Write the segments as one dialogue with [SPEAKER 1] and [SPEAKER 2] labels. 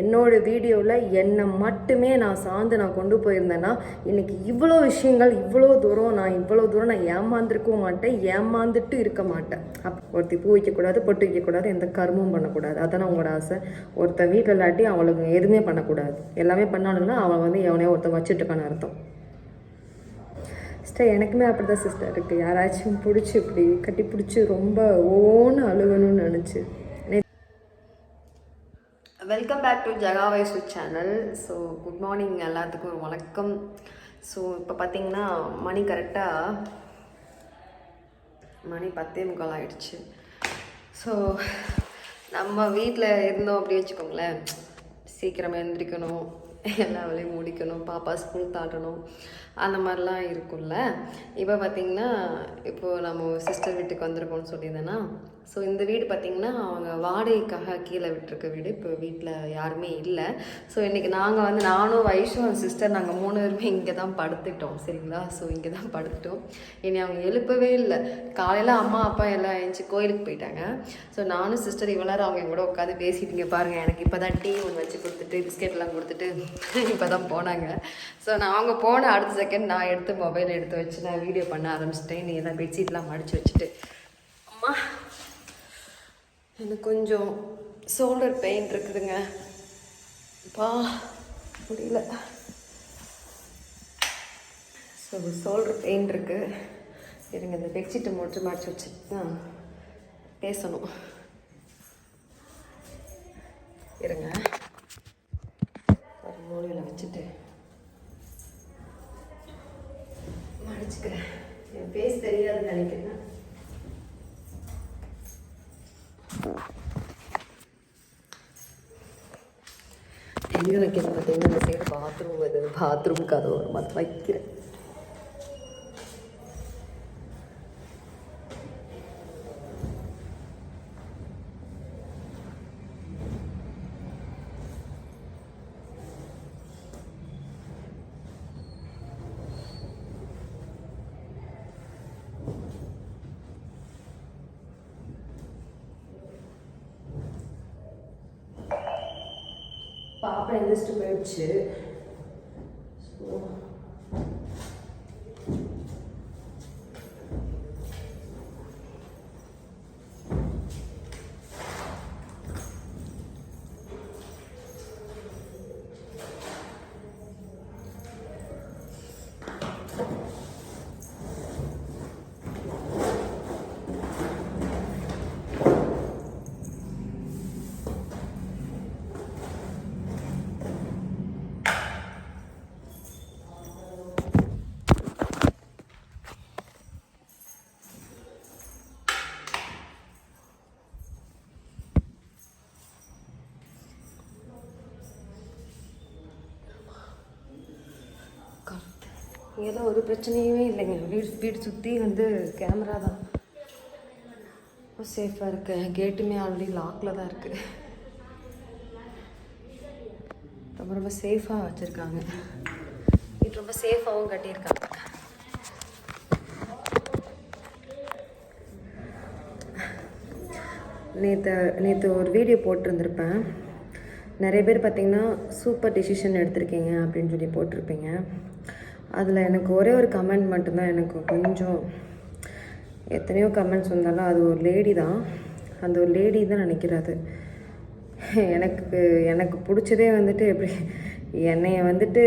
[SPEAKER 1] என்னோட வீடியோவில் என்னை மட்டுமே நான் சார்ந்து நான் கொண்டு போயிருந்தேன்னா இன்னைக்கு இவ்வளோ விஷயங்கள் இவ்வளோ தூரம் நான் இவ்வளோ தூரம் நான் ஏமாந்துருக்கவும் மாட்டேன் ஏமாந்துட்டு இருக்க மாட்டேன். அப் ஒருத்தி பூ வைக்கக்கூடாது பொட்டு வைக்கக்கூடாது எந்த கருமும் பண்ணக்கூடாது. அதான் உங்களோட ஆசை. ஒருத்தன் வீட்டில் இல்லாட்டி அவளுக்கு எதுவுமே பண்ணக்கூடாது. எல்லாமே பண்ணாலுன்னா அவன் வந்து எவனையோ ஒருத்தன் வச்சுட்டுக்கான அர்த்தம். சிஸ்டர் எனக்குமே அப்படி தான் சிஸ்டர் இருக்குது யாராச்சும் பிடிச்சி இப்படி கட்டி பிடிச்சி ரொம்ப ஓன்னு அழுகணும்னு நினச்சி. வெல்கம் பேக் டு ஜகா வயசு சேனல் ஸோ குட் மார்னிங் எல்லாத்துக்கும் ஒரு வணக்கம். ஸோ இப்போ பார்த்தீங்கன்னா மணி கரெக்டாக மணி பத்தே முக்கால் ஆகிடுச்சு ஸோ நம்ம வீட்டில் இருந்தோம் அப்படி வச்சுக்கோங்களேன். சீக்கிரமாக எழுந்திரிக்கணும். எல்லா வேலையும் முடிக்கணும். பாப்பா ஸ்கூல் தாட்டணும் அந்த மாதிரிலாம் இருக்கும்ல. இப்போ பார்த்தீங்கன்னா இப்போது நம்ம சிஸ்டர் வீட்டுக்கு வந்திருக்கோம்னு சொல்லியிருந்தேன்னா ஸோ இந்த வீடு பார்த்திங்கன்னா அவங்க வாடகைக்காக கீழே விட்டுருக்க வீடு. இப்போ வீட்டில் யாருமே இல்லை. ஸோ இன்றைக்கி நாங்கள் வந்து நானும் வைஷும் சிஸ்டர் நாங்கள் மூணு பேருமே இங்கே தான் படுத்துட்டோம் சரிங்களா? ஸோ இங்கே தான் படுத்துட்டோம். இனி அவங்க எழுப்பவே இல்லை. காலையில் அம்மா அப்பா எல்லாம் எழுந்துச்சு கோயிலுக்கு போயிட்டாங்க. ஸோ நானும் சிஸ்டர் இவ்வளோ அவங்க கூட உட்காந்து பேசிட்டீங்க பாருங்கள் எனக்கு இப்போ தான் டீ ஒன்று வச்சு கொடுத்துட்டு பிஸ்கெட்லாம் கொடுத்துட்டு இப்போ தான் போனாங்க. ஸோ நான் அவங்க போன அடுத்த செகண்ட் நான் எடுத்து மொபைல் எடுத்து வச்சு நான் வீடியோ பண்ண ஆரம்பிச்சிட்டேன். நீ எல்லாம் பெட்ஷீட்லாம் மடித்து வச்சுட்டு. அம்மா எனக்கு கொஞ்சம் ஷோல்டர் பெயின் இருக்குதுங்க. பா முடியல. ஸோ ஷோல்டர் பெயின் இருக்கு. இருங்க இந்த பெட்ஷீட்டை மட்டும் மடிச்சு வச்சு தான் பேசணும். இருங்க. ஒரு மூலையில் வச்சுட்டு. மடிச்சுக்கிறேன் என் பேஸ் தெரியாதுன்னு நினைக்கிறேன். எங்கே வைக்கிறேன் பார்த்தீங்கன்னா இந்த சைடு பாத்ரூம் இது பாத்ரூம் கதவு ஒரு மாதிரி வைக்கிறேன். பாப்பா எந்திரிச்சிட்டு போயிடுச்சு ஸோ இங்கெல்லாம் ஒரு பிரச்சனையுமே இல்லைங்க. வீடு வீடு சுற்றி வந்து கேமரா தான். சேஃபாக இருக்கு. கேட்டுமே ஆல்ரெடி லாக்கில் தான் இருக்குது ரொம்ப ரொம்ப சேஃபாக வச்சுருக்காங்க. வீட்டு ரொம்ப சேஃபாகவும் கட்டியிருக்காங்க. நேற்று நேற்று ஒரு வீடியோ போட்டிருந்திருப்பேன். நிறைய பேர் பார்த்தீங்கன்னா சூப்பர் டிசிஷன் எடுத்திருக்கீங்க அப்படின்னு சொல்லி போட்டிருப்பீங்க. அதில் எனக்கு ஒரே ஒரு கமெண்ட் மட்டும்தான் எனக்கு கொஞ்சம் எத்தனையோ கமெண்ட்ஸ் வந்தாலும் அது ஒரு லேடி தான். அந்த ஒரு லேடி தான் நினைக்கிறாரு எனக்கு எனக்கு பிடிச்சதே வந்துட்டு எப்படி என்னைய வந்துட்டு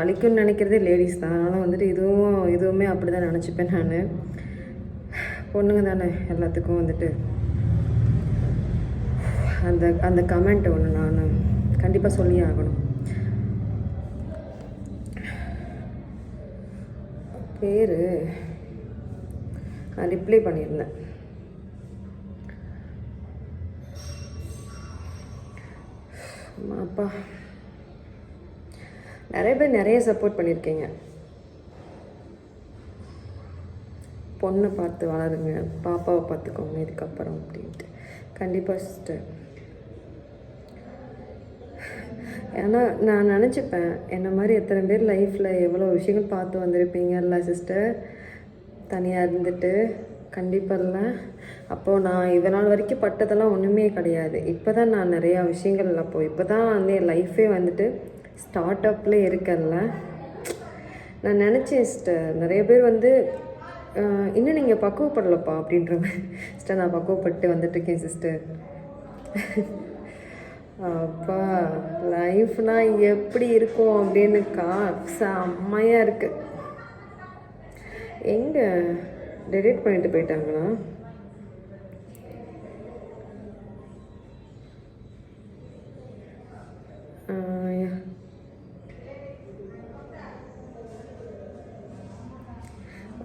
[SPEAKER 1] அழிக்கும்னு நினைக்கிறதே லேடிஸ் தான். அதனால் வந்துட்டு இதுவும் இதுவுமே அப்படி தான் நினச்சிப்பேன் நான். பொண்ணுங்க தானே எல்லாத்துக்கும் வந்துட்டு. அந்த அந்த கமெண்ட் ஒன்று நான் கண்டிப்பாக சொல்லியே ஆகணும். பேர் நான் ரிப்ளை பண்ணியிருந்தேன். அம்மா, அப்பா. நிறைய பேர் நிறைய சப்போர்ட் பண்ணியிருக்கீங்க. பொண்ணை பார்த்து வளருங்க பாப்பாவை பார்த்துக்கோங்க இதுக்கப்புறம் அப்படின்ட்டு. கண்டிப்பாக சிஸ்டர் ஏன்னா நான் நினச்சிப்பேன் என்ன மாதிரி எத்தனை பேர் லைஃப்பில் எவ்வளோ விஷயங்கள் பார்த்து வந்திருப்பீங்கல்ல சிஸ்டர் தனியாக இருந்துட்டு? கண்டிப்பாக இல்லை. அப்போது நான் இவ்வளோ நாள் வரைக்கும் பட்டதெல்லாம் ஒன்றுமே கிடையாது. இப்போ தான் நான் நிறையா விஷயங்கள் அப்போது இப்போ தான் வந்து என் லைஃபே வந்துட்டு ஸ்டார்ட் அப்பில் இருக்கல நான் நினச்சேன் சிஸ்டர் நிறைய பேர் வந்து இன்னும் நீங்கள் பக்குவப்படலப்பா? அப்படின்ற மாதிரி. சிஸ்டர் நான் பக்குவப்பட்டு வந்துட்டுருக்கேன் சிஸ்டர் அப்பா லைஃப்னா எப்படி இருக்கும் அப்படின்னு செம்மையாக இருக்கு. எங்க டெலிட் பண்ணிட்டு போயிட்டாங்களா?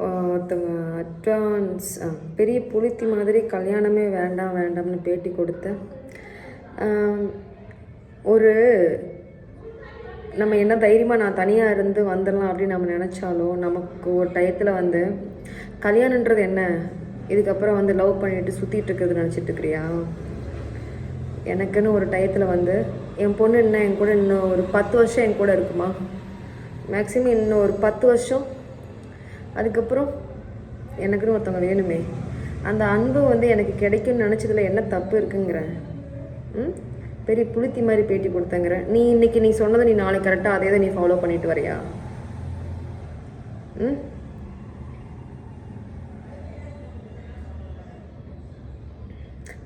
[SPEAKER 1] ஒருத்தவங்க அட்வான்ஸ் பெரிய புளித்தி மாதிரி கல்யாணமே வேண்டாம் வேண்டாம்னு பேட்டி கொடுத்தேன் ஒரு நம்ம என்ன தைரியமாக நான் தனியாக இருந்து வந்துடலாம் அப்படின்னு நம்ம நினச்சாலும் நமக்கு ஒரு டயத்தில் வந்து கல்யாணன்றது என்ன? இதுக்கப்புறம் வந்து லவ் பண்ணிட்டு சுற்றிட்டு இருக்கிறது நினச்சிட்டு இருக்கிறியா? எனக்குன்னு ஒரு டயத்தில் வந்து என் பொண்ணு என்ன என் கூட இன்னும் ஒரு பத்து வருஷம் என் கூட இருக்குமா? மேக்ஸிமம் இன்னும் ஒரு பத்து வருஷம். அதுக்கப்புறம் எனக்குன்னு ஒருத்தவங்க வேணுமே. அந்த அன்பு வந்து எனக்கு கிடைக்கும்னு நினச்சதுல என்ன தப்பு இருக்குங்கிறேன் ம்? பெரிய புளுத்தி மாதிரி பேட்டி கொடுத்தங்கிற. நீ இன்னைக்கு நீ சொன்னதை நீ நாளைக்கு கரெக்டாக அதே தான் நீ ஃபாலோ பண்ணிட்டு வரியா? ம்?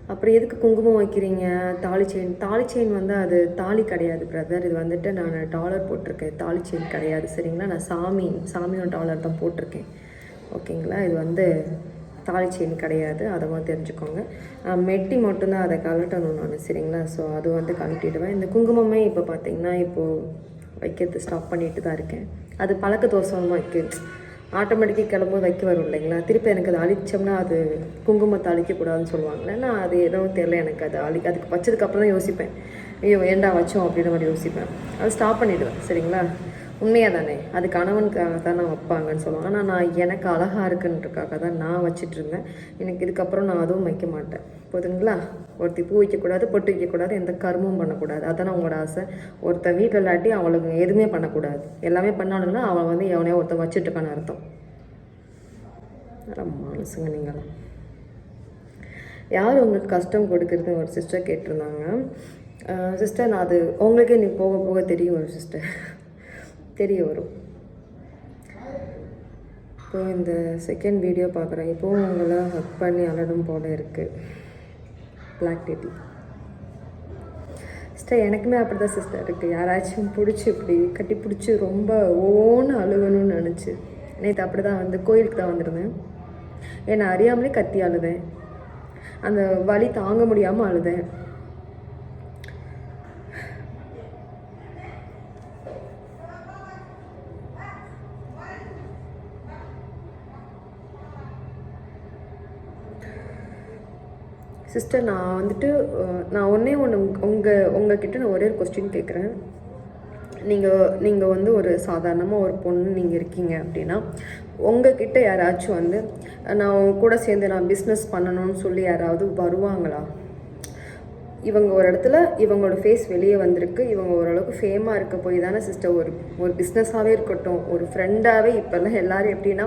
[SPEAKER 1] அப்புறம் எதுக்கு குங்குமம் வைக்கிறீங்க? தாலி செயின் தாலி செயின் வந்து அது தாலி கிடையாது பிரதர் இது வந்துட்டு நான் டாலர் போட்டிருக்கேன். தாலி செயின் கிடையாது சரிங்களா? நான் சாமி சாமியோட டாலர் தான் போட்டிருக்கேன். ஓகேங்களா இது வந்து தாலி செயின் கிடையாது. அதை தெரிஞ்சுக்கோங்க. மெட்டி மட்டும்தான் அதை கழட்டணும் நான் சரிங்களா? ஸோ அது வந்து கழட்டிடுவேன். இந்த குங்குமமே இப்போ பார்த்தீங்கன்னா இப்போது வைக்கிறது ஸ்டாப் பண்ணிட்டு தான் இருக்கேன். அது பழக்க தோசமாக வைக்கு ஆட்டோமேட்டிக்காக கிளம்பும் வைக்க வரும் இல்லைங்களா? திருப்பி எனக்கு அது அழிச்சோம்னா அது குங்குமத்தை அழிக்கக்கூடாதுன்னு சொல்லுவாங்களே நான் அது எதுவும் தெரில எனக்கு அது அழி அதுக்கு வச்சதுக்கப்புறம் தான் யோசிப்பேன். ஐயோ ஏண்டா வச்சோம் அப்படின்ற மாதிரி யோசிப்பேன். அது ஸ்டாப் பண்ணிவிடுவேன் சரிங்களா? உண்மையாக தானே அது கணவனுக்காக தான் நான் வைப்பாங்கன்னு சொல்லுவாங்க. ஆனால் நான் எனக்கு அழகாக இருக்குன்றக்காக தான் நான் வச்சுட்டு இருந்தேன். எனக்கு இதுக்கப்புறம் நான் அதுவும் வைக்க மாட்டேன். போதுங்களா ஒருத்தி பூ வைக்கக்கூடாது பொட்டு வைக்கக்கூடாது எந்த கருமும் பண்ணக்கூடாது. அதான் அவங்களோட ஆசை. ஒருத்தன் வீட்டில் இல்லாட்டி அவளுக்கு எதுவுமே பண்ணக்கூடாது. எல்லாமே பண்ணாலும்னா அவள் வந்து எவனையோ ஒருத்தன் வச்சுட்டுருக்கானு அர்த்தம். மனசுங்க நீங்களாம். யார் உங்களுக்கு கஷ்டம் கொடுக்குறது? ஒரு சிஸ்டர் கேட்டிருந்தாங்க. சிஸ்டர் நான் அது உங்களுக்கே நீ போக போக தெரியும் ஒரு சிஸ்டர் தெரிய வரும் இப்போ இந்த செகண்ட் வீடியோ பார்க்குறேன். இப்போவும் உங்களை ஹக் பண்ணி அலடும் போல இருக்குது பிளாக் டேட்டி சிஸ்டர் எனக்குமே அப்படி தான் சிஸ்டர் இருக்குது யாராச்சும் பிடிச்சி இப்படி கட்டி பிடிச்சி ரொம்ப ஓன்னு அழுகணும்னு நினச்சி. நேற்று அப்படி தான் வந்து கோயிலுக்கு தான் வந்திருந்தேன். என்னை அறியாமலே கத்தி அழுதேன். அந்த வலி தாங்க முடியாமல் அழுதேன். சிஸ்டர் நான் வந்துட்டு நான் ஒன்றே ஒன்று உங்கள் உங்ககிட்ட நான் ஒரே ஒரு கொஸ்டின் கேட்குறேன் நீங்கள் நீங்கள் வந்து ஒரு சாதாரணமாக ஒரு பொண்ணு நீங்கள் இருக்கீங்க அப்படின்னா உங்ககிட்ட யாராச்சும் வந்து நான் உங்க கூட சேர்ந்து நான் பிஸ்னஸ் பண்ணணும்னு சொல்லி யாராவது வருவாங்களா? இவங்க ஒரு இடத்துல இவங்களோட ஃபேஸ் வெளியே வந்திருக்கு. இவங்க ஓரளவுக்கு ஃபேமாக இருக்க போய் தானே சிஸ்டர் ஒரு ஒரு பிஸ்னஸாகவே இருக்கட்டும் ஒரு ஃப்ரெண்டாகவே இப்போல்லாம் எல்லோரும் எப்படின்னா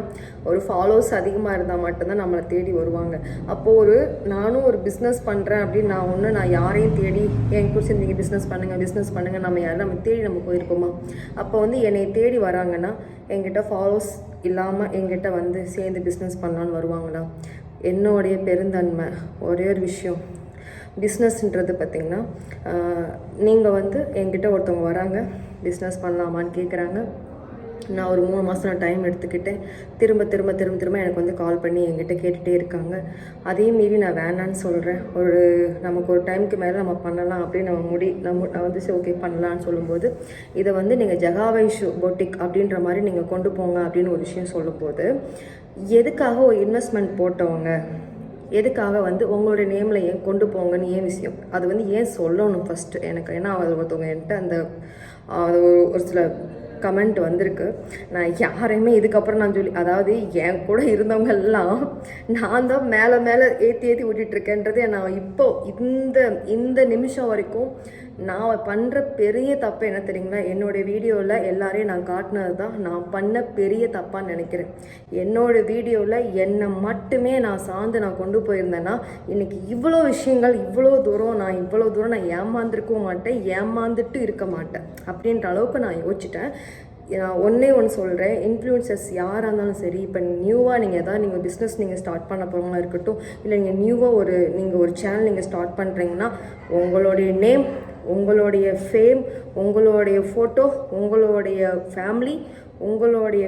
[SPEAKER 1] ஒரு ஃபாலோவர்ஸ் அதிகமாக இருந்தால் மட்டும்தான் நம்மளை தேடி வருவாங்க. அப்போது ஒரு நானும் ஒரு பிஸ்னஸ் பண்ணுறேன் அப்படின்னு நான் ஒன்று நான் யாரையும் தேடி என் கூட சேர்ந்து நீங்கள் பிஸ்னஸ் பண்ணுங்கள் பிஸ்னஸ் பண்ணுங்கள் நம்ம யாரும் நம்ம தேடி நம்ம போயிருப்போமா அப்போ வந்து என்னை தேடி வராங்கன்னா என்கிட்ட ஃபாலோவர்ஸ் இல்லாமல் என்கிட்ட வந்து சேர்ந்து பிஸ்னஸ் பண்ணலான்னு வருவாங்களா என்னுடைய பெருந்தன்மை ஒரே ஒரு விஷயம். பிஸ்னஸ்ன்றது பார்த்திங்கன்னா நீங்கள் வந்து என்கிட்ட ஒருத்தவங்க வராங்க பிஸ்னஸ் பண்ணலாமான்னு கேட்குறாங்க நான் ஒரு மூணு மாதம் நான் டைம் எடுத்துக்கிட்டேன். திரும்ப திரும்ப திரும்ப திரும்ப எனக்கு வந்து கால் பண்ணி என்கிட்ட கேட்டுகிட்டே இருக்காங்க. அதே மீறி நான் வேணான்னு சொல்கிறேன் ஒரு நமக்கு ஒரு டைமுக்கு மேலே நம்ம பண்ணலாம் அப்படின்னு நம்ம முடி நம்ம நான் வந்து சரி ஓகே பண்ணலான்னு சொல்லும்போது இதை வந்து நீங்கள் ஜகாவைஷு பொட்டிக் அப்படின்ற மாதிரி நீங்கள் கொண்டு போங்க அப்படின்னு ஒரு விஷயம் சொல்லும்போது எதுக்காக ஒரு இன்வெஸ்ட்மெண்ட் போட்டவங்க எதுக்காக வந்து உங்களுடைய நேமில் ஏன் கொண்டு போங்கன்னு ஏன் விஷயம்? அது வந்து ஏன் சொல்லணும் ஃபஸ்ட்டு எனக்கு ஏன்னா அது ஒருத்தவங்க என்கிட்ட அந்த அது ஒரு ஒரு சில கமெண்ட் வந்திருக்கு. நான் யாரையுமே இதுக்கப்புறம் நான் சொல்லி அதாவது என் கூட இருந்தவங்க எல்லாம் நான் தான் மேலே மேலே ஏற்றி ஏற்றி விட்டுட்ருக்கேன்றது நான் இப்போ இந்த இந்த நிமிஷம் வரைக்கும் நான் பண்ணுற பெரிய தப்பு என்ன தெரியுங்களா? என்னோடய வீடியோவில் எல்லாரையும் நான் காட்டினது தான் நான் பண்ண பெரிய தப்பாக நினைக்கிறேன். என்னோடய வீடியோவில் என்னை மட்டுமே நான் சார்ந்து நான் கொண்டு போயிருந்தேன்னா இன்னைக்கு இவ்வளோ விஷயங்கள் இவ்வளோ தூரம் நான் இவ்வளோ தூரம் நான் ஏமாந்துருக்கவும் மாட்டேன் ஏமாந்துட்டு இருக்க மாட்டேன் அப்படின்ற அளவுக்கு நான் யோசிச்சிட்டேன். நான் ஒன்றே ஒன்று சொல்கிறேன் இன்ஃப்ளூயன்சர்ஸ் யாராக இருந்தாலும் சரி இப்போ நியூவாக நீங்கள் எதாவது நீங்கள் பிஸ்னஸ் நீங்கள் ஸ்டார்ட் பண்ண போகிறவங்களா இருக்கட்டும் இல்லை நீங்கள் நியூவாக ஒரு நீங்கள் ஒரு சேனல் நீங்கள் ஸ்டார்ட் பண்ணுறீங்கன்னா உங்களுடைய நேம் உங்களுடைய ஃபேம் உங்களுடைய ஃபோட்டோ உங்களுடைய ஃபேமிலி உங்களுடைய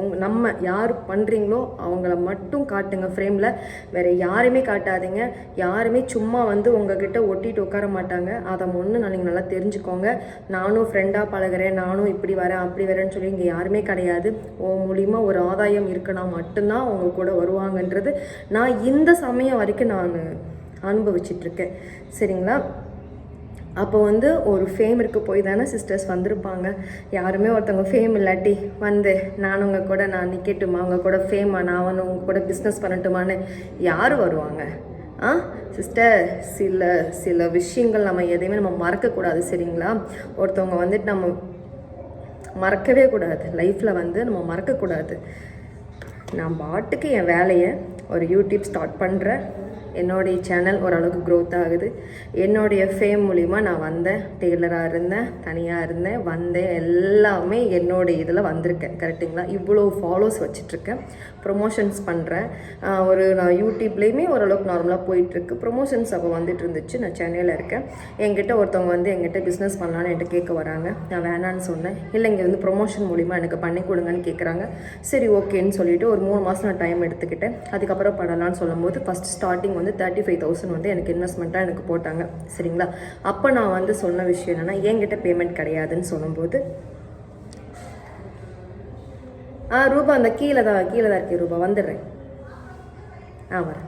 [SPEAKER 1] உங் நம்ம யார் பண்ணுறீங்களோ அவங்கள மட்டும் காட்டுங்க ஃப்ரேமில் வேறு யாருமே காட்டாதீங்க. யாருமே சும்மா வந்து உங்ககிட்ட ஒட்டிட்டு உட்கார மாட்டாங்க. அதை ஒன்று நான் நீங்கள் நல்லா தெரிஞ்சுக்கோங்க. நானும் ஃப்ரெண்டாக பழகுறேன். நானும் இப்படி வரேன் அப்படி வரேன்னு சொல்லி இங்கே யாருமே கிடையாது. உன் மூலிமா ஒரு ஆதாயம் இருக்குன்னா மட்டும்தான் அவங்க கூட வருவாங்கன்றது நான் இந்த சமயம் வரைக்கும் நான் அனுபவிச்சிட்ருக்கேன் சரிங்களா? அப்போ வந்து ஒரு ஃபேமிற்கு போய் தானே சிஸ்டர்ஸ் வந்திருப்பாங்க. யாருமே ஒருத்தவங்க ஃபேம் இல்லாட்டி வந்து நான் உங்கள் கூட நான் நிற்கட்டுமா உங்கள் கூட ஃபேமா நான் வந்து உங்கள் கூட பிஸ்னஸ் பண்ணட்டுமான்னு யார் வருவாங்க? ஆ? சிஸ்டர் சில சில விஷயங்கள் நம்ம எதையுமே நம்ம மறக்கக்கூடாது சரிங்களா? ஒருத்தவங்க வந்துட்டு நம்ம மறக்கவே கூடாது. லைஃப்பில் வந்து நம்ம மறக்கக்கூடாது. நான் பாட்டுக்கு என் வேலையை ஒரு யூடியூப் ஸ்டார்ட் பண்ணுறேன் என்னுடைய சேனல் ஓரளவுக்கு க்ரோத் ஆகுது. என்னுடைய ஃபேம் மூலிமா நான் வந்தேன் டெய்லராக இருந்தேன் தனியாக இருந்தேன் வந்தேன். எல்லாமே என்னுடைய இதில் வந்திருக்கேன் கரெக்டுங்களா இவ்வளோ ஃபாலோஸ் வச்சிட்ருக்கேன். ப்ரொமோஷன்ஸ் பண்ணுறேன் ஒரு நான் யூடியூப்லேயுமே ஓரளவுக்கு நார்மலாக போயிட்டுருக்கு ப்ரொமோஷன்ஸ் அப்போ வந்துட்டு இருந்துச்சு நான் சென்னையில் இருக்கேன். என்கிட்ட ஒருத்தவங்க வந்து என்கிட்ட பிஸ்னஸ் பண்ணலான்னு என்கிட்ட கேட்க வராங்க. நான் வேணான்னு சொன்னேன். இல்லை இங்கே வந்து ப்ரொமோஷன் மூலிமா எனக்கு பண்ணி கொடுங்கன்னு கேட்குறாங்க சரி ஓகேன்னு சொல்லிட்டு ஒரு மூணு மாதம் நான் டைம் எடுத்துக்கிட்டேன். அதுக்கப்புறம் பண்ணலான்னு சொல்லும்போது ஃபஸ்ட் ஸ்டார்டிங் வந்து தேர்ட்டி ஃபைவ் தௌசண்ட் வந்து எனக்கு இன்வெஸ்ட்மெண்ட்டாக எனக்கு போட்டாங்க. சரிங்களா? அப்போ நான் வந்து சொன்ன விஷயம் என்னென்னா என்கிட்ட பேமெண்ட் கிடையாதுன்னு சொல்லும்போது ஆ ரூபா அந்த கீழே தான் கீழே தான் இருக்கேன் ரூபா வந்துடுறேன். ஆ வரேன்.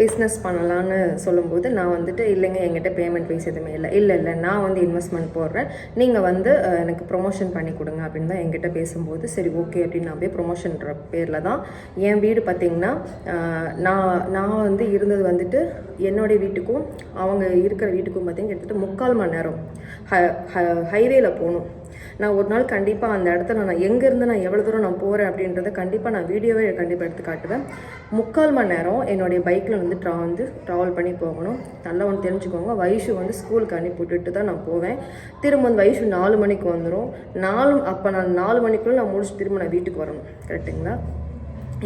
[SPEAKER 1] பிஸ்னஸ் பண்ணலான்னு சொல்லும்போது நான் வந்துட்டு இல்லைங்க என்கிட்ட பேமெண்ட் ஃபீஸ் எதுவுமே இல்லை. இல்லை இல்லை நான் வந்து இன்வெஸ்ட்மெண்ட் போடுறேன். நீங்கள் வந்து எனக்கு ப்ரொமோஷன் பண்ணி கொடுங்க அப்படின்னு தான் என்கிட்ட பேசும்போது சரி ஓகே அப்படின்னு நான் போய் ப்ரொமோஷன்ற பேரில் தான் என் வீடு பார்த்திங்கன்னா நான் நான் வந்து இருந்தது வந்துட்டு என்னுடைய வீட்டுக்கும் அவங்க இருக்கிற வீட்டுக்கும் பார்த்திங்கன்னா கிட்டத்தட்ட முக்கால் மணி நேரம் ஹ ஹைவேயில் போகணும். நான் ஒரு நாள் கண்டிப்பாக அந்த இடத்துல நான் எங்கேருந்து நான் எவ்வளோ தூரம் நான் போகிறேன் அப்படின்றத கண்டிப்பாக நான் வீடியோவே கண்டிப்பாக எடுத்து காட்டுவேன். முக்கால் மணி நேரம் என்னுடைய பைக்கில் வந்து ட்ரா வந்து ட்ராவல் பண்ணி போகணும். நல்லா ஒன்று தெரிஞ்சுக்கோங்க. வயசு வந்து ஸ்கூலுக்கு அனுப்பி விட்டுட்டு தான் நான் போவேன். திரும்ப வந்து வயசு நாலு மணிக்கு வந்துடும் நாலு அப்போ நான் நாலு மணிக்குள்ளே நான் முடிச்சு திரும்ப நான் வீட்டுக்கு வரணும். கரெக்டுங்களா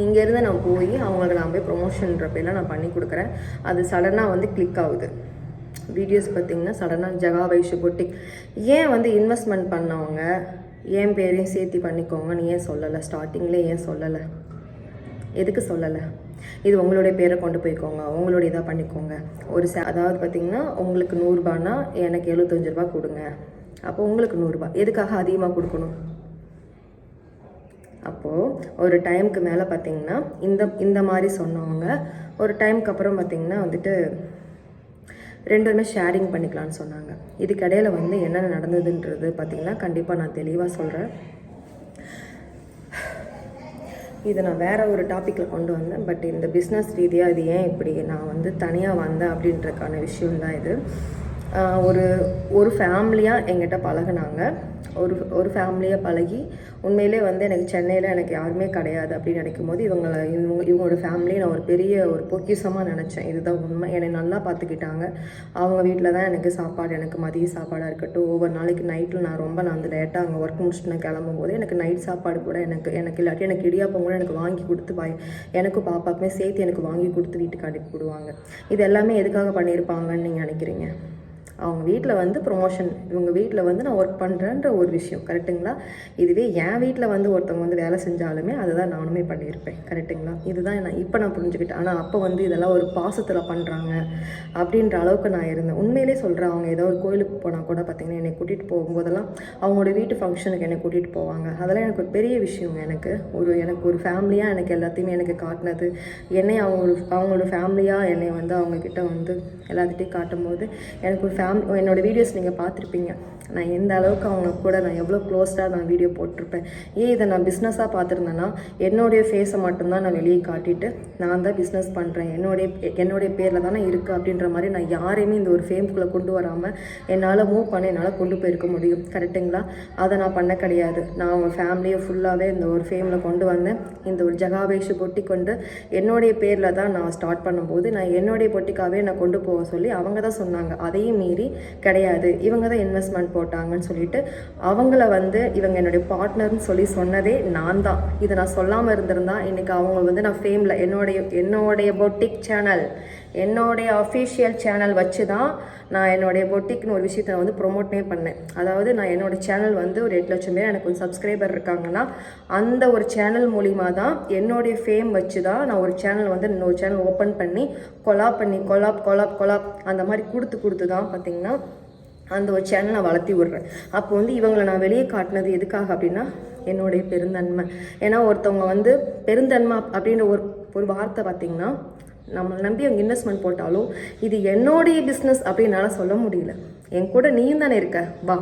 [SPEAKER 1] இங்கேருந்து நான் போய் அவங்களுக்கு நான் போய் ப்ரொமோஷன்ற பேரில் நான் பண்ணி கொடுக்குறேன். அது சடனாக வந்து கிளிக் ஆகுது. வீடியோஸ் பார்த்திங்கன்னா சடனாக ஜகா வைஷு பொட்டிக் ஏன் வந்து இன்வெஸ்ட்மெண்ட் பண்ணவங்க ஏன் பேரையும் சேர்த்து பண்ணிக்கோங்கன்னு ஏன் சொல்லலை? ஸ்டார்டிங்லேயே ஏன் சொல்லலை? எதுக்கு சொல்லலை? இது உங்களுடைய பேரை கொண்டு போய்க்கோங்க. உங்களுடைய இதாக பண்ணிக்கோங்க. ஒரு சே அதாவது பார்த்தீங்கன்னா உங்களுக்கு நூறுரூபானா எனக்கு எழுபத்தஞ்சு ரூபா கொடுங்க. அப்போ உங்களுக்கு நூறுரூபா எதுக்காக அதிகமாக கொடுக்கணும்? அப்போது ஒரு டைமுக்கு மேலே பார்த்தீங்கன்னா இந்த இந்த மாதிரி சொன்னவங்க ஒரு டைமுக்கு அப்புறம் பார்த்திங்கன்னா வந்துட்டு ரெண்டுமே ஷேரிங் பண்ணிக்கலாம்னு சொன்னாங்க. இதுக்கிடையில் வந்து என்னென்ன நடந்ததுன்றது பார்த்தீங்கன்னா கண்டிப்பாக நான் தெளிவாக சொல்கிறேன் இது நான் வேறு ஒரு டாப்பிக்கில் கொண்டு வந்தேன். பட் இந்த பிஸ்னஸ் ரீதியாக இது ஏன் இப்படி நான் வந்து தனியாக வந்தேன் அப்படின்றதுக்கான விஷயம் தான் இது. ஒரு ஒரு ஃபேமிலியாக எங்கிட்ட பழகுனாங்க. ஒரு ஒரு ஃபேமிலியாக பழகி உண்மையிலே வந்து எனக்கு சென்னையில் எனக்கு யாருமே கிடையாது அப்படின்னு நினைக்கும் போது இவங்களை இவங்க இவங்களோட ஃபேமிலியை நான் ஒரு பெரிய ஒரு பொக்கிஷமாக நினச்சேன். இதுதான் உண்மை. என்னை நல்லா பார்த்துக்கிட்டாங்க. அவங்க வீட்டில் தான் எனக்கு சாப்பாடு எனக்கு மதிய சாப்பாடாக இருக்கட்டும் ஒவ்வொரு நாளைக்கு நைட்டில் நான் ரொம்ப நான் வந்து லேட்டாக அங்கே ஒர்க் முடிச்சுட்டு நான் கிளம்பும் போது எனக்கு நைட் சாப்பாடு கூட எனக்கு எனக்கு இல்லாட்டி எனக்கு இடியாப்பம் கூட எனக்கு வாங்கி கொடுத்து பாய் எனக்கும் பாப்பாக்குமே சேர்த்து எனக்கு வாங்கி கொடுத்து வீட்டுக்கு அனுப்பி விடுவாங்க. இது எல்லாமே எதுக்காக பண்ணியிருப்பாங்கன்னு நீங்கள் நினைக்கிறீங்க? அவங்க வீட்டில் வந்து ப்ரொமோஷன் இவங்க வீட்டில் வந்து நான் ஒர்க் பண்ணுறேன்ற ஒரு விஷயம் கரெக்ட்டுங்களா இதுவே என் வீட்டில் வந்து ஒருத்தவங்க வந்து வேலை செஞ்சாலுமே அதை தான் நானுமே பண்ணியிருப்பேன் கரெக்ட்டுங்களா இதுதான் நான் இப்போ நான் புரிஞ்சுக்கிட்டேன். ஆனால் அப்போ வந்து இதெல்லாம் ஒரு பாசத்தில் பண்ணுறாங்க அப்படின்ற அளவுக்கு நான் இருந்தேன். உண்மையிலே சொல்கிறேன் அவங்க ஏதோ ஒரு கோயிலுக்கு போனால் கூட பார்த்தீங்கன்னா என்னை கூட்டிகிட்டு போகும்போதெல்லாம் அவங்களோட வீட்டு ஃபங்க்ஷனுக்கு என்னை கூட்டிகிட்டு போவாங்க. அதெல்லாம் எனக்கு ஒரு பெரிய விஷயங்க எனக்கு. ஒரு எனக்கு ஒரு ஃபேமிலியாக எனக்கு எல்லாத்தையுமே எனக்கு காட்டினது. என்னை அவங்க அவங்களோட ஃபேமிலியாக என்னை வந்து அவங்கக்கிட்ட வந்து எல்லாத்துட்டையும் காட்டும்போது எனக்கு ஒரு ஃபேம் என்னோடய வீடியோஸ் நீங்கள் பார்த்துருப்பீங்க. நான் எந்த அளவுக்கு அவங்க கூட நான் எவ்வளோ க்ளோஸ்டாக நான் வீடியோ போட்டிருப்பேன். ஏன் இதை நான் பிஸ்னஸாக பார்த்துருந்தேன்னா என்னுடைய ஃபேஸை மட்டும்தான் நான் வெளியே காட்டிட்டு நான் தான் பிஸ்னஸ் பண்ணுறேன் என்னுடைய என்னுடைய பேரில் தானே இருக்குது அப்படின்ற மாதிரி நான் யாரையுமே இந்த ஒரு ஃபேம்குள்ளே கொண்டு வராமல் என்னால் மூவ் பண்ண என்னால் கொண்டு போயிருக்க முடியும். கரெக்டுங்களா அதை நான் பண்ண கிடையாது. நான் அவங்க ஃபேமிலியை ஃபுல்லாகவே இந்த ஒரு ஃபேமில் கொண்டு வந்தேன். இந்த ஒரு ஜகாபேஷு பொட்டி கொண்டு என்னுடைய பேரில் தான் நான் ஸ்டார்ட் பண்ணும்போது நான் என்னுடைய பொட்டிக்காகவே நான் கொண்டு போக சொல்லி அவங்க தான் சொன்னாங்க. அதையும் மீறி கிடையாது. இவங்க தான் இன்வெஸ்ட்மெண்ட் போட்டாங்கன்னு சொல்லிட்டு அவங்கள வந்து இவங்க என்னுடைய பார்ட்னர்னு சொல்லி சொன்னதே நான் தான் இதை நான் சொல்லாமல் இருந்திருந்தா இன்னைக்கு அவங்க வந்து நான் ஃபேமில் என்னுடைய என்னுடைய பொட்டிக் சேனல் என்னுடைய அஃபிஷியல் சேனல் வச்சு தான் நான் என்னுடைய பொட்டிக்னு ஒரு விஷயத்தை வந்து ப்ரொமோட்டே பண்ணேன். அதாவது நான் என்னோட சேனல் வந்து ஒரு எட்டு லட்சம் பேர் எனக்கு ஒரு சப்ஸ்கிரைபர் இருக்காங்கன்னா அந்த ஒரு சேனல் மூலிமா தான் என்னுடைய ஃபேம் வச்சு தான் நான் ஒரு சேனல் வந்து இன்னொரு சேனல் ஓப்பன் பண்ணி கொலாப் பண்ணி கொலாப் கொலாப் கொலாப் அந்த மாதிரி கொடுத்து கொடுத்து தான் பார்த்தீங்கன்னா அந்த ஒரு சேனலை வளர்த்தி விட்றேன். அப்போ வந்து இவங்களை நான் வெளியே காட்டினது எதுக்காக அப்படின்னா என்னுடைய பெருந்தன்மை. ஏன்னா ஒருத்தவங்க வந்து பெருந்தன்மை அப்படின்ற ஒரு ஒரு வார்த்தை பார்த்திங்கன்னா நம்மளை நம்பி அவங்க இன்வெஸ்ட்மெண்ட் போட்டாலும் இது என்னுடைய பிஸ்னஸ் அப்படின்னால சொல்ல முடியல. என் கூட நீயும் தானே இருக்க. வா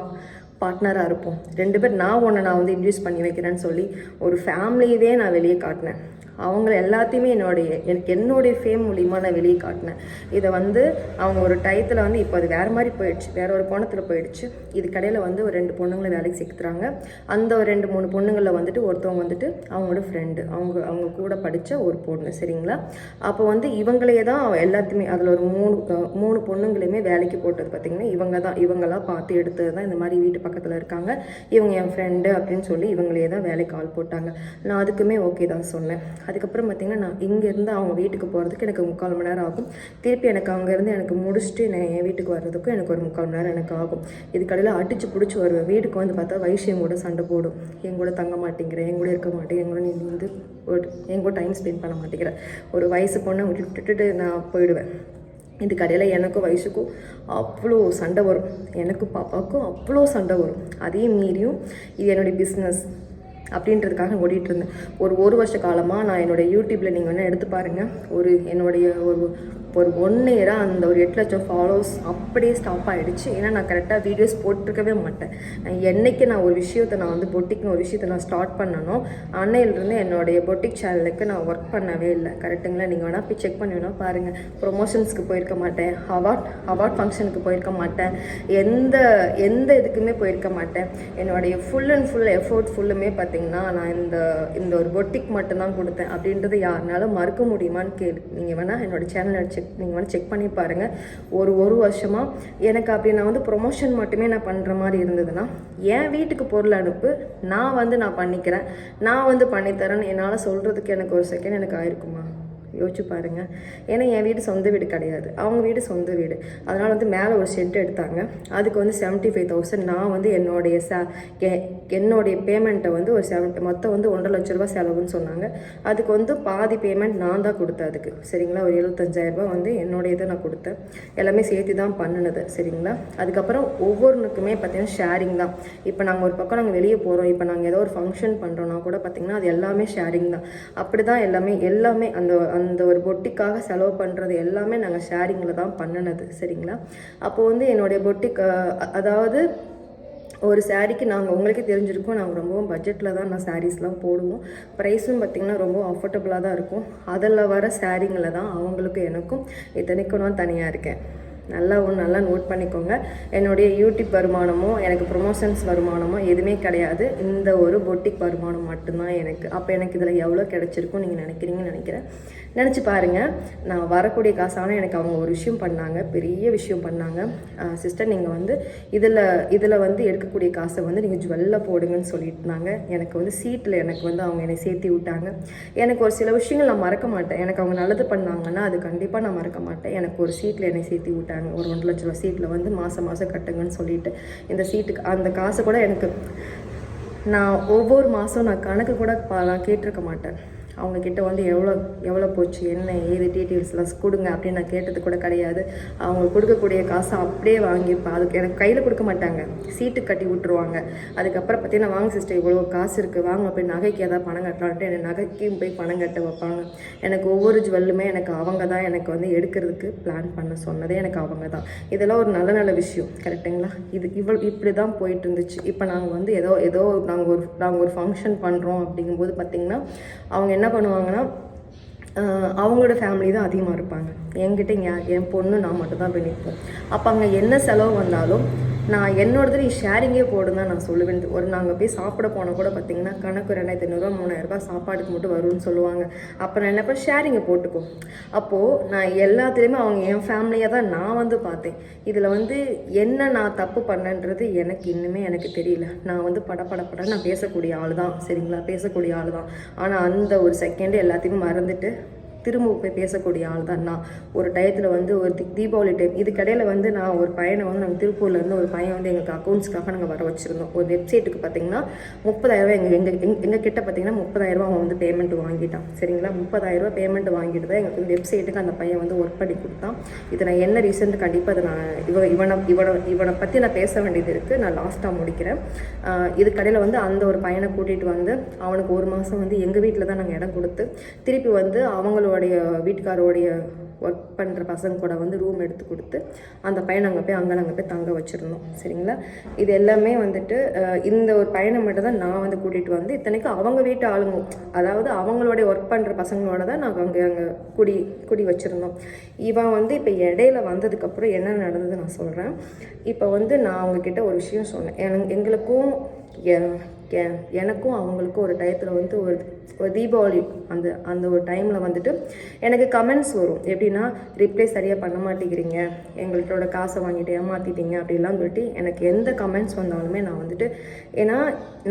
[SPEAKER 1] பார்ட்னராக இருப்போம். ரெண்டு பேர் நான் ஒன்று நான் வந்து இன்ட்ரடியூஸ் பண்ணி வைக்கிறேன்னு சொல்லி ஒரு ஃபேமிலியவே நான் வெளியே காட்டினேன். அவங்கள எல்லாத்தையுமே என்னுடைய எனக்கு என்னுடைய ஃபேம் மூலியமாக நான் வெளியே காட்டினேன். இதை வந்து அவங்க ஒரு டயத்தில் வந்து இப்போ அது வேறு மாதிரி போயிடுச்சு. வேற ஒரு கோணத்தில் போயிடுச்சு. இது கடையில் வந்து ஒரு ரெண்டு பொண்ணுங்களை வேலைக்கு சேர்த்துறாங்க. அந்த ஒரு ரெண்டு மூணு பொண்ணுங்களில் வந்துட்டு ஒருத்தவங்க வந்துட்டு அவங்களோட ஃப்ரெண்டு அவங்க அவங்க கூட படித்த ஒரு பொண்ணு சரிங்களா? அப்போ வந்து இவங்களே தான் எல்லாத்தையுமே அதில் ஒரு மூணு மூணு பொண்ணுங்களையுமே வேலைக்கு போட்டது பார்த்திங்கன்னா இவங்க தான் இவங்களாம் பார்த்து எடுத்தது தான் இந்த மாதிரி வீட்டு பக்கத்தில் இருக்காங்க. இவங்க என் ஃப்ரெண்டு அப்படின்னு சொல்லி இவங்களே தான் வேலைக்கு ஆள் போட்டாங்க. நான் அதுக்குமே ஓகே தான் சொன்னேன். அதுக்கப்புறம் பார்த்திங்கன்னா நான் இங்கேருந்து அவங்க வீட்டுக்கு போகிறதுக்கு எனக்கு முக்கால் மணி நேரம் ஆகும். திருப்பி எனக்கு அங்கேருந்து எனக்கு முடிச்சுட்டு நான் என் வீட்டுக்கு வர்றதுக்கும் எனக்கு ஒரு முக்கால் மணி நேரம் எனக்கு ஆகும். இதுக்கடையில் அடித்து பிடிச்சி வருவேன் வீட்டுக்கு வந்து பார்த்தா வயசு என் கூட சண்டை போடும். என் கூட தங்க மாட்டேங்கிறேன் என் கூட இருக்க மாட்டேன் என் கூட நீ வந்து ஒரு என் கூட டைம் ஸ்பெண்ட் பண்ண மாட்டேங்கிற. ஒரு வயசு பொண்ணை விட்டுட்டு நான் போயிடுவேன். இது கடையில் எனக்கும் வயசுக்கும் அவ்வளோ சண்டை வரும். எனக்கும் பாப்பாவுக்கும் அவ்வளோ சண்டை வரும். அதையும் மீறியும் இது என்னுடைய பிஸ்னஸ் அப்படின்றதுக்காக ஓடிட்டு இருந்தேன். ஒரு ஒரு வருஷ காலமாக நான் என்னுடைய யூடியூப்பில் நீங்கள் வேணால் எடுத்து பாருங்கள் ஒரு என்னுடைய ஒரு ஒரு ஒன் இயராக அந்த ஒரு எட்டு லட்சம் ஃபாலோஸ் அப்படியே ஸ்டாப் ஆகிடுச்சு ஏன்னா நான் கரெக்டாக வீடியோஸ் போட்டிருக்கவே மாட்டேன். என்றைக்கு என்னைக்கு நான் ஒரு விஷயத்தை நான் வந்து பொட்டிக்னு ஒரு விஷயத்தை நான் ஸ்டார்ட் பண்ணனோ அன்னையிலிருந்து என்னுடைய பொட்டிக் சேனலுக்கு நான் ஒர்க் பண்ணவே இல்லை. கரெக்டுங்களா நீங்கள் வேணால் போய் செக் பண்ணி வேணால் பாருங்கள் ப்ரொமோஷன்ஸ்க்கு போயிருக்க மாட்டேன். அவார்ட் அவார்ட் ஃபங்க்ஷனுக்கு போயிருக்க மாட்டேன். எந்த எந்த இதுக்குமே போயிருக்க மாட்டேன். என்னுடைய ஃபுல் அண்ட் ஃபுல் எஃபோர்ட் ஃபுல்லுமே பார்த்தீங்கன்னா நான் இந்த இந்த ஒரு பொட்டிக் மட்டும்தான் கொடுத்தேன். அப்படின்றது யாருனாலும் மறுக்க முடியுமான்னு கேள். நீங்கள் வேணால் என்னோட அடிச்சு செக் நீங்கள் வந்து செக் பண்ணி பாருங்கள் ஒரு ஒரு வருஷமாக எனக்கு அப்படி நான் வந்து ப்ரொமோஷன் மட்டுமே நான் பண்ணுற மாதிரி இருந்ததுன்னா என் வீட்டுக்கு பொருள் அனுப்பு நான் வந்து நான் பண்ணிக்கிறேன். நான் வந்து பண்ணித்தரேன்னு என்னால் சொல்கிறதுக்கு எனக்கு ஒரு செகண்ட் எனக்கு ஆயிருக்குமா? யோசிச்சு பாருங்கள் ஏன்னா என் வீடு சொந்த வீடு கிடையாது. அவங்க வீடு சொந்த வீடு. அதனால் வந்து மேலே ஒரு ஷெட் எடுத்தாங்க. அதுக்கு வந்து செவன்ட்டி ஃபைவ் தௌசண்ட் நான் வந்து என்னுடைய ச எ- என்னுடைய பேமெண்ட்டை வந்து ஒரு செவன் மொத்தம் வந்து ஒன்றரை லட்ச ரூபா செலவுன்னு சொன்னாங்க. அதுக்கு வந்து பாதி பேமெண்ட் நான் தான் கொடுத்தேன் அதுக்கு. சரிங்களா? ஒரு எழுபத்தஞ்சாயிரம் வந்து என்னுடைய இதை நான் கொடுத்தேன். எல்லாமே சேர்த்து தான் பண்ணினது. சரிங்களா? அதுக்கப்புறம் ஒவ்வொன்றுக்குமே பார்த்திங்கன்னா ஷேரிங் தான். இப்போ நாங்கள் ஒரு பக்கம் நாங்கள் வெளியே போகிறோம் இப்போ நாங்கள் ஏதோ ஒரு ஃபங்க்ஷன் பண்ணுறோன்னா கூட பார்த்திங்கன்னா அது எல்லாமே ஷேரிங் தான். அப்படி தான் எல்லாமே எல்லாமே அந்த அந்த ஒரு பொட்டிக்காக செலவு பண்ணுறது எல்லாமே நாங்கள் ஷேரிங்கில் தான் பண்ணினது சரிங்களா? அப்போ வந்து என்னுடைய பொட்டிக் அதாவது ஒரு சாரீக்கு நாங்கள் உங்களுக்கே தெரிஞ்சிருக்கோம் நாங்கள் ரொம்பவும் பட்ஜெட்டில் தான் நான் சாரீஸ்லாம் போடுவோம். ப்ரைஸும் பார்த்திங்கன்னா ரொம்ப அஃபோர்டபுளாக தான் இருக்கும். அதில் வர சாரீங்களை தான் அவங்களுக்கும் எனக்கும் இத்தனைக்கும் நான் தனியாக இருக்கேன். நல்லா ஒன்று நல்லா நோட் பண்ணிக்கோங்க. என்னுடைய யூடியூப் வருமானமோ எனக்கு ப்ரொமோஷன்ஸ் வருமானமோ எதுவுமே கிடையாது. இந்த ஒரு பொட்டிக் வருமானம் மட்டும்தான் எனக்கு. அப்போ எனக்கு இதில் எவ்வளோ கிடச்சிருக்கும் நீங்கள் நினைக்கிறீங்கன்னு நினைக்கிறேன். நினச்சி பாருங்கள் நான் வரக்கூடிய காசான எனக்கு அவங்க ஒரு விஷயம் பண்ணாங்க. பெரிய விஷயம் பண்ணாங்க. சிஸ்டர் நீங்கள் வந்து இதில் இதில் வந்து எடுக்கக்கூடிய காசை வந்து நீங்கள் ஜுவல்ல போடுங்கன்னு சொல்லிட்டுனாங்க எனக்கு வந்து சீட்டில் எனக்கு வந்து அவங்க என்னை சேர்த்தி விட்டாங்க. எனக்கு ஒரு சில விஷயங்கள் நான் மறக்க மாட்டேன். எனக்கு அவங்க நல்லது பண்ணாங்கன்னா அது கண்டிப்பாக நான் மறக்க மாட்டேன். எனக்கு ஒரு சீட்டில் என்னை சேர்த்தி விட்டாங்க. ஒரு ஒன்றரை லட்ச ரூபா சீட்டில் வந்து மாதம் மாதம் கட்டுங்கன்னு சொல்லிட்டு. இந்த சீட்டுக்கு அந்த காசு கூட எனக்கு நான் ஒவ்வொரு மாதம் நான் கணக்கு கூட நான் கேட்டிருக்க மாட்டேன். அவங்கக்கிட்ட வந்து எவ்வளோ எவ்வளோ போச்சு என்ன ஏது டீட்டெயில்ஸ்லாம் கொடுங்க அப்படின்னு நான் கேட்டது கூட கிடையாது. அவங்க கொடுக்கக்கூடிய காசை அப்படியே வாங்கிப்பேன் அதுக்கு எனக்கு கையில் கொடுக்க மாட்டாங்க. சீட்டு கட்டி விட்டுருவாங்க. அதுக்கப்புறம் பார்த்தீங்கன்னா வாங்க சிஸ்டர் இவ்வளோ காசு இருக்குது வாங்க போய் நகைக்கு ஏதாவது பணம் கட்டலான்ட்டு என்னை நகைக்கும் போய் பணம் கட்ட வைப்பாங்க. எனக்கு ஒவ்வொரு ஜுவல்லுமே எனக்கு அவங்க தான் எனக்கு வந்து எடுக்கிறதுக்கு பிளான் பண்ண சொன்னதே எனக்கு அவங்க தான். இதெல்லாம் ஒரு நல்ல நல்ல விஷயம். கரெக்டுங்களா இது இவ்வளோ இப்படி தான் போயிட்டு இருந்துச்சு இப்போ நாங்கள் வந்து ஏதோ ஏதோ நாங்கள் ஒரு நாங்கள் ஒரு ஃபங்க்ஷன் பண்ணுறோம் அப்படிங்கும்போது பார்த்திங்கன்னா அவங்க என்ன பண்ணுவாங்கன்னா அவங்களோட ஃபேமிலி தான் அதிகமாக இருப்பாங்க. என்கிட்ட இங்கே என் பொண்ணு நான் மட்டும் தான் போய் நிற்போம் அப்போ அங்கே என்ன செலவு வந்தாலும் நான் என்னோடது நீ ஷேரிங்கே போடுன்னு தான் நான் சொல்லுவேன். ஒரு நாங்கள் போய் சாப்பிட போனால் கூட பார்த்தீங்கன்னா கணக்கு ரெண்டாயிரத்தி ஐநூறுரூவா மூணாயிரரூபா சாப்பாடுக்கு மட்டும் வரும்னு சொல்லுவாங்க. அப்போ நான் என்ன பண்ண ஷேரிங்கை போட்டுக்கோ அப்போது நான் எல்லாத்துலேயுமே அவங்க என் ஃபேமிலியாக தான் நான் வந்து பார்த்தேன். இதில் வந்து என்ன நான் தப்பு பண்ணேன்றது எனக்கு இன்னுமே எனக்கு தெரியல. நான் வந்து பட பட பட நான் பேசக்கூடிய ஆள் தான் சரிங்களா? பேசக்கூடிய ஆள் தான் ஆனால் அந்த ஒரு செகண்டு எல்லாத்தையும் மறந்துட்டு திரும்ப போய் பேசக்கூடிய ஆள் தான் நான். ஒரு டயத்தில் வந்து ஒரு தீபாவளி டைம் இதுக்கடையில் வந்து நான் ஒரு பையனை வந்து நாங்கள் திருப்பூர்லேருந்து ஒரு பையன் வந்து எங்களுக்கு அக்கௌண்ட்ஸ்க்காக நாங்கள் வர வச்சுருந்தோம். ஒரு வெப்சைட்டுக்கு பார்த்தீங்கன்னா முப்பதாயிரரூவா எங்கள் எங்கள் எங்கள் எங்கள் கிட்ட பார்த்தீங்கன்னா முப்பதாயிரரூவா அவன் வந்து பேமெண்ட் வாங்கிட்டான். சரிங்களா? முப்பதாயிரரூவா பேமெண்ட் வாங்கிட்டு தான் எங்களுக்கு வந்து வெப்சைட்டுக்கு அந்த பையன் வந்து ஒர்க் பண்ணி கொடுத்தான். இது நான் என்ன ரீசன் கண்டிப்பாக அதை நான் இவன் இவனை இவனை இவனை பற்றி நான் பேச வேண்டியது இருக்குது நான் லாஸ்ட்டாக முடிக்கிறேன். இதுக்கடையில் வந்து அந்த ஒரு பையனை கூட்டிகிட்டு வந்து அவனுக்கு ஒரு மாதம் வந்து எங்கள் வீட்டில் தான் நாங்கள் இடம் கொடுத்து திருப்பி வந்து அவங்களோட அவங்களுடைய வீட்டுக்காரோடைய ஒர்க் பண்ணுற பசங்க கூட வந்து ரூம் எடுத்து கொடுத்து அந்த பையனை அங்கே போய் அங்கே நாங்கள் போய் தங்க வச்சுருந்தோம். சரிங்களா? இது எல்லாமே வந்துட்டு இந்த ஒரு பையனை மட்டும் தான் நான் வந்து கூட்டிகிட்டு வந்து இத்தனைக்கும் அவங்க வீட்டு ஆளுங்க அதாவது அவங்களுடைய ஒர்க் பண்ணுற பசங்களோட தான் நாங்கள் அங்கே அங்கே குடி குடி வச்சுருந்தோம். இவன் வந்து இப்போ இடையில வந்ததுக்கப்புறம் என்ன நடந்தது நான் சொல்கிறேன் இப்போ வந்து நான் அவங்கக்கிட்ட ஒரு விஷயம் சொன்னேன். எங்களுக்கும் கே எனக்கும் அவங்களுக்கும் ஒரு டயத்தில் வந்து ஒரு ஒரு தீபாவளி அந்த அந்த ஒரு டைமில் வந்துட்டு எனக்கு கமெண்ட்ஸ் வரும். எப்படின்னா ரிப்ளை சரியாக பண்ண மாட்டேங்கிறீங்க. எங்களோட காசை வாங்கிட்டு ஏமாற்றிட்டீங்க அப்படிலாம் சொல்லிட்டு எனக்கு எந்த கமெண்ட்ஸ் வந்தாலுமே நான் வந்துட்டு ஏன்னா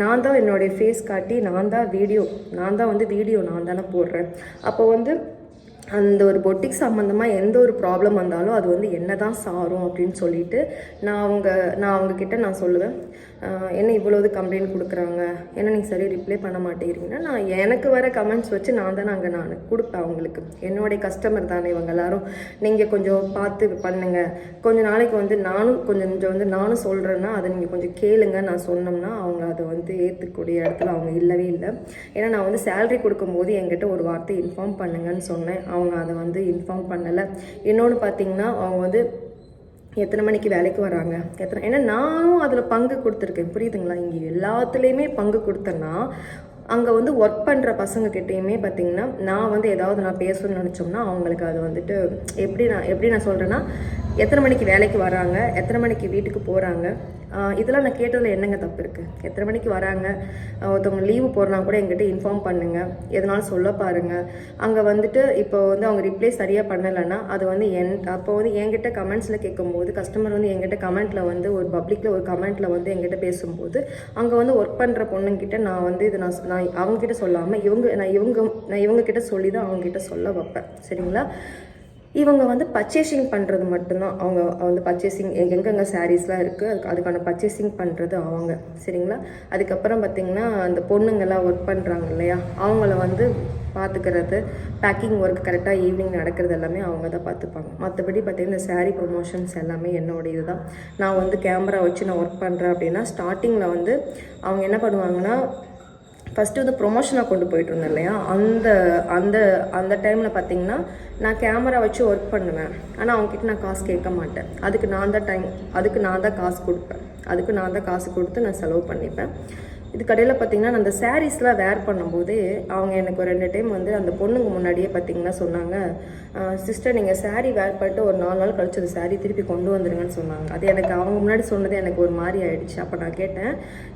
[SPEAKER 1] நான் தான் என்னுடைய ஃபேஸ் காட்டி நான் தான் வீடியோ நான் தான் வந்து வீடியோ நான் தானே போடுறேன். அப்போ வந்து அந்த ஒரு பொட்டிக் சம்மந்தமாக எந்த ஒரு ப்ராப்ளம் வந்தாலும் அது வந்து என்ன தான் சாரும் அப்படின்னு சொல்லிட்டு நான் அவங்க நான் அவங்கக்கிட்ட நான் சொல்லுவேன். என்ன இவ்வளவு கம்ப்ளைண்ட் கொடுக்குறாங்க ஏன்னா நீங்கள் சரி ரிப்ளை பண்ண மாட்டேங்கிறீங்கன்னா நான் எனக்கு வர கமெண்ட்ஸ் வச்சு நான் தானே அங்கே நான் கொடுப்பேன் அவங்களுக்கு. என்னுடைய கஸ்டமர் தானே இவங்க எல்லாரும். நீங்கள் கொஞ்சம் பார்த்து பண்ணுங்க. கொஞ்சம் நாளைக்கு வந்து நானும் கொஞ்சம் கொஞ்சம் வந்து நானும் சொல்கிறேன்னா அதை நீங்கள் கொஞ்சம் கேளுங்க. நான் சொன்னோம்னா அவங்க அதை வந்து ஏற்றுக்கூடிய இடத்துல அவங்க இல்லவே இல்லை. ஏன்னா நான் வந்து சேலரி கொடுக்கும்போது என்கிட்ட ஒரு வார்த்தை இன்ஃபார்ம் பண்ணுங்கன்னு சொன்னேன். அவங்க அதை வந்து இன்ஃபார்ம் பண்ணலை. இன்னொன்று பார்த்தீங்கன்னா அவங்க வந்து எத்தனை மணிக்கு வேலைக்கு வராங்க? எத்தனை ஏன்னா நானும் அதில் பங்கு கொடுத்துருக்கேன். புரியுதுங்களா? இங்கே எல்லாத்துலேயுமே பங்கு கொடுத்தேன்னா அங்கே வந்து ஒர்க் பண்ணுற பசங்க கிட்டேயுமே பார்த்தீங்கன்னா நான் வந்து ஏதாவது நான் பேசணும்னு நினச்சோம்னா அவங்களுக்கு அது வந்துட்டு எப்படி நான் எப்படி நான் சொல்கிறேன்னா எத்தனை மணிக்கு வேலைக்கு வராங்க? எத்தனை மணிக்கு வீட்டுக்கு போகிறாங்க இதெல்லாம் நான் கேட்டதில் என்னங்க தப்பு இருக்குது எத்தனை மணிக்கு வராங்க? ஒருத்தவங்க லீவு போடுறனா கூட எங்கிட்ட இன்ஃபார்ம் பண்ணுங்கள் எதனாலும் சொல்ல பாருங்கள் அங்கே வந்துட்டு இப்போ வந்து அவங்க ரிப்ளை சரியாக பண்ணலைன்னா அது வந்து என் அப்போ வந்து என்கிட்ட கமெண்ட்ஸில் கேட்கும்போது கஸ்டமர் வந்து என்கிட்ட கமெண்ட்டில் வந்து ஒரு பப்ளிக்கில் ஒரு கமெண்ட்டில் வந்து என்கிட்ட பேசும்போது அங்கே வந்து ஒர்க் பண்ணுற பொண்ணுங்கிட்ட நான் வந்து இது நான் நான் அவங்ககிட்ட சொல்லாமல் இவங்க நான் இவங்க நான் இவங்கக்கிட்ட சொல்லி தான் அவங்ககிட்ட சொல்ல வைப்பேன். சரிங்களா? இவங்க வந்து பர்ச்சேசிங் பண்ணுறது மட்டும்தான். அவங்க வந்து பர்ச்சேசிங் எங்கெங்கே சாரீஸ்லாம் இருக்குது அதுக்கு அதுக்கான பர்ச்சேசிங் பண்ணுறது அவங்க. சரிங்களா? அதுக்கப்புறம் பார்த்திங்கன்னா அந்த பொண்ணுங்கெல்லாம் ஒர்க் பண்ணுறாங்க இல்லையா? அவங்கள வந்து பார்த்துக்கிறது பேக்கிங் ஒர்க் கரெக்டாக ஈவினிங் நடக்கிறது எல்லாமே அவங்க தான் பார்த்துப்பாங்க மற்றபடி பார்த்திங்கன்னா இந்த சாரீ ப்ரொமோஷன்ஸ் எல்லாமே என்னோட இதுதான். நான் வந்து கேமரா வச்சு நான் ஒர்க் பண்ணுறேன் அப்படின்னா ஸ்டார்டிங்கில் வந்து அவங்க என்ன பண்ணுவாங்கன்னா ஃபஸ்ட்டு வந்து ப்ரொமோஷனாக கொண்டு போயிட்டு இருந்தேன் இல்லையா? அந்த அந்த அந்த டைமில் பார்த்தீங்கன்னா நான் கேமரா வச்சு ஒர்க் பண்ணுவேன். ஆனால் அவங்ககிட்ட நான் காசு கேட்க மாட்டேன். அதுக்கு நான் தான் டைம் அதுக்கு நான் தான் காசு கொடுப்பேன். அதுக்கு நான் தான் காசு கொடுத்து நான் செலவு பண்ணிப்பேன். இது கடையில் பார்த்தீங்கன்னா நான் அந்த சாரீஸ்லாம் வேர் பண்ணும்போது அவங்க எனக்கு ஒரு ரெண்டு டைம் வந்து அந்த பொண்ணுங்க முன்னாடியே பார்த்தீங்கன்னா சொன்னாங்க. சிஸ்டர் நீங்கள் சாரீ வேர் பண்ணிட்டு ஒரு நாலு நாள் கழிச்சு அந்த சாரீ திருப்பி கொண்டு வந்துருங்கன்னு சொன்னாங்க. அது எனக்கு அவங்க முன்னாடி சொன்னது எனக்கு ஒரு மாதிரி ஆயிடுச்சு. அப்போ நான் கேட்டேன்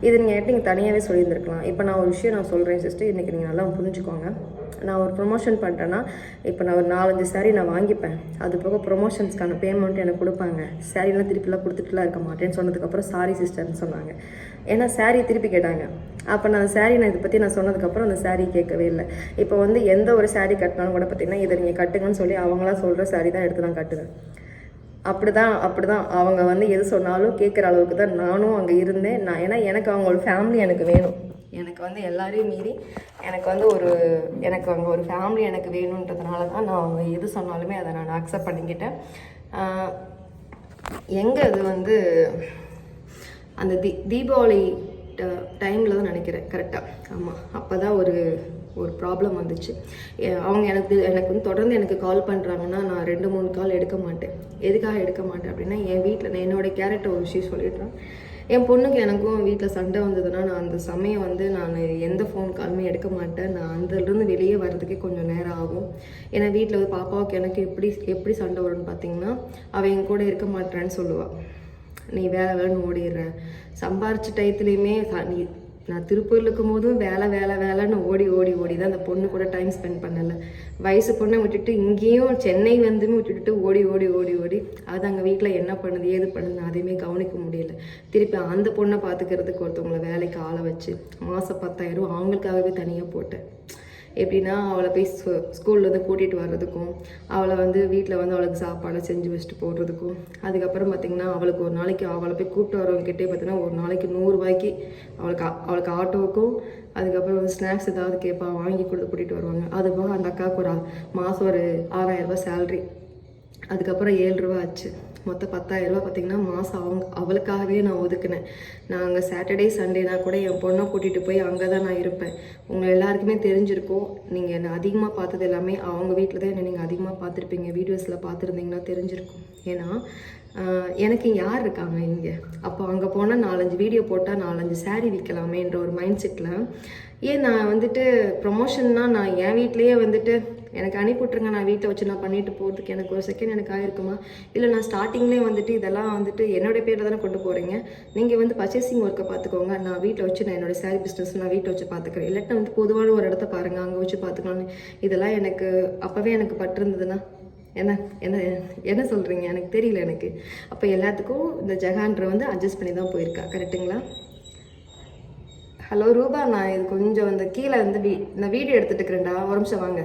[SPEAKER 1] இது நீங்கள் என்கிட்ட நீங்கள் தனியாகவே சொல்லியிருந்திருக்கலாம். இப்போ நான் ஒரு விஷயம் நான் சொல்கிறேன் சிஸ்டர் இன்றைக்கி நீங்கள் நல்லா புரிஞ்சுக்கோங்க. நான் ஒரு ப்ரொமோஷன் பண்ணிட்டேன்னா இப்போ நான் ஒரு நாலஞ்சு saree நான் வாங்கிப்பேன். அது போக ப்ரொமோஷன்ஸ்க்கான பேமெண்ட் எனக்கு கொடுப்பாங்க. சாரீலாம் திருப்பிலாம் கொடுத்துட்டுலாம் இருக்க மாட்டேன்னு சொன்னதுக்கப்புறம் சாரி சிஸ்டர்னு சொன்னாங்க. ஏன்னா saree திருப்பி கேட்டாங்க. அப்போ நான் saree நான் இதை பற்றி நான் சொன்னதுக்கப்புறம் அந்த saree கேட்கவே இல்லை. இப்போ வந்து எந்த ஒரு saree கட்டினாலும் கூட பார்த்தீங்கன்னா இதை நீங்கள் கட்டுங்கன்னு சொல்லி அவங்களாம் சொல்கிற saree தான் எடுத்து நான் கட்டுவேன். அப்படிதான் அப்படிதான். அவங்க வந்து எது சொன்னாலும் கேட்குற அளவுக்கு தான் நானும் அங்கே இருந்தேன். நான் ஏன்னா எனக்கு அவங்களோட ஃபேமிலி எனக்கு வேணும். எனக்கு வந்து எல்லாரையும் மீறி எனக்கு வந்து ஒரு எனக்கு அங்கே ஒரு ஃபேமிலி எனக்கு வேணுன்றதுனால தான் நான் அவங்க எது சொன்னாலுமே அதை நான் அக்செப்ட் பண்ணிக்கிட்டேன். எங்கே அது வந்து அந்த தீ தீபாவளி டைமில் தான் நினைக்கிறேன் கரெக்டாக ஆமாம் அப்போ தான் ஒரு ஒரு ப்ராப்ளம் வந்துச்சு. அவங்க எனக்கு எனக்கு வந்து தொடர்ந்து எனக்கு கால் பண்ணுறாங்கன்னா நான் ரெண்டு மூணு கால் எடுக்க மாட்டேன். எதுக்காக எடுக்க மாட்டேன் அப்படின்னா என் வீட்டில் நான் என்னோட கேரக்டர் ஒரு விஷயம் சொல்லிடுறேன். என் பொண்ணுக்கு எனக்கும் வீட்டில் சண்டை வந்ததுன்னா நான் அந்த சமயம் வந்து நான் எந்த ஃபோன் காலுமே எடுக்க மாட்டேன். நான் அதுலேருந்து வெளியே வர்றதுக்கே கொஞ்சம் நேரம் ஆகும். ஏன்னா வீட்டில் வந்து பாப்பாவுக்கு எனக்கு எப்படி எப்படி சண்டை வரும்னு பார்த்தீங்கன்னா அவள் என் கூட இருக்க மாட்டேன்னு சொல்லுவாள் நீ வேலை வேலைன்னு ஓடிடுற. சம்பாரிச்ச டயத்துலேயுமே நீ நான் திருப்பூரில் இருக்கும் போதும் வேலை வேலை வேலைன்னு ஓடி ஓடி ஓடி தான் அந்த பொண்ணு கூட டைம் ஸ்பெண்ட் பண்ணலை. வயசு பொண்ணை விட்டுட்டு இங்கேயும் சென்னை வந்துமே விட்டுட்டு ஓடி ஓடி ஓடி ஓடி அது அங்கே வீட்டில் என்ன பண்ணுது ஏது பண்ணுது அதையுமே கவனிக்க முடியல. திருப்பி அந்த பொண்ணை பார்த்துக்கிறதுக்கு ஒருத்தவங்களை வேலைக்கு ஆளை வச்சு மாதம் பத்தாயிரம் அவங்களுக்காகவே தனியாக போட்டேன். எப்படின்னா அவளை போய் ஸ்கூல்லேருந்து கூட்டிகிட்டு வர்றதுக்கும் அவளை வந்து வீட்டில் வந்து அவளுக்கு சாப்பாடை செஞ்சு வச்சுட்டு போடுறதுக்கும் அதுக்கப்புறம் பார்த்திங்கன்னா அவளுக்கு ஒரு நாளைக்கு அவளை போய் கூப்பிட்டு வரவங்ககிட்டே பார்த்தீங்கன்னா ஒரு நாளைக்கு நூறுரூவாய்க்கு அவளுக்கு அவளுக்கு ஆட்டோவுக்கும் அதுக்கப்புறம் வந்து ஸ்நாக்ஸ் ஏதாவது கேட்பா வாங்கி கொடுத்து கூட்டிகிட்டு வருவாங்க. அது போக அந்த அக்காவுக்கு ஒரு மாதம் ஒரு ஆறாயிரம் ரூபாய் சேல்ரி அதுக்கப்புறம் ஏழு ரூபா ஆச்சு. மொத்தம் பத்தாயிரம் ரூபா பார்த்தீங்கன்னா மாதம் அவங்க அவளுக்காகவே நான் ஒதுக்குனேன். நான் அங்கே சாட்டர்டே சண்டேனா கூட என் பொண்ணை கூட்டிகிட்டு போய் அங்கே தான் நான் இருப்பேன். உங்களை எல்லாருக்குமே தெரிஞ்சிருக்கும். நீங்கள் என்னை அதிகமாக பார்த்தது எல்லாமே அவங்க வீட்டில் தான் என்னை நீங்கள் அதிகமாக பார்த்துருப்பீங்க. வீடியோஸில் பார்த்துருந்தீங்கன்னா தெரிஞ்சிருக்கும். ஏன்னா எனக்கு யார் இருக்காங்க இங்கே? அப்போ அங்கே போனால் நாலஞ்சு வீடியோ போட்டால் நாலஞ்சு saree விற்கலாமேன்ற ஒரு மைண்ட் செட்டில் ஏன் நான் வந்துட்டு ப்ரொமோஷன்னா நான் என் வீட்லேயே வந்துட்டு எனக்கு அனுப்பிவிட்ருங்க நான் வீட்டில் வச்சு நான் பண்ணிட்டு போகிறதுக்கு எனக்கு ஒரு செகண்ட் எனக்கு ஆயிருக்குமா? இல்லை நான் ஸ்டார்டிங்லேயே வந்துட்டு இதெல்லாம் வந்துட்டு என்னோட பேரில் தானே கொண்டு போகிறீங்க நீங்கள் வந்து பர்ச்சேசிங் ஒர்க்கை பார்த்துக்கோங்க. நான் வீட்டில் வச்சு நான் என்னோடய சேரீ பிஸ்னஸ் நான் வீட்டில் வச்சு பார்த்துக்கிறேன். இல்லாட்டா வந்து பொதுவான ஒரு இடத்த பாருங்கள் அங்கே வச்சு பார்த்துக்கலாம்னு. இதெல்லாம் எனக்கு அப்போவே எனக்கு பட்டிருந்ததுன்னா என்ன என்ன என்ன சொல்கிறீங்க எனக்கு தெரியல எனக்கு. அப்போ எல்லாத்துக்கும் இந்த ஜெகான்ற வந்து அட்ஜஸ்ட் பண்ணி தான் போயிருக்கா கரெக்டுங்களா ஹலோ ரூபா நான் இது கொஞ்சம் இந்த கீழே வந்து வீ நான் வீடியோ எடுத்துகிட்டு இருக்கிறேன்டா ஒரு நிமிஷம் வாங்க.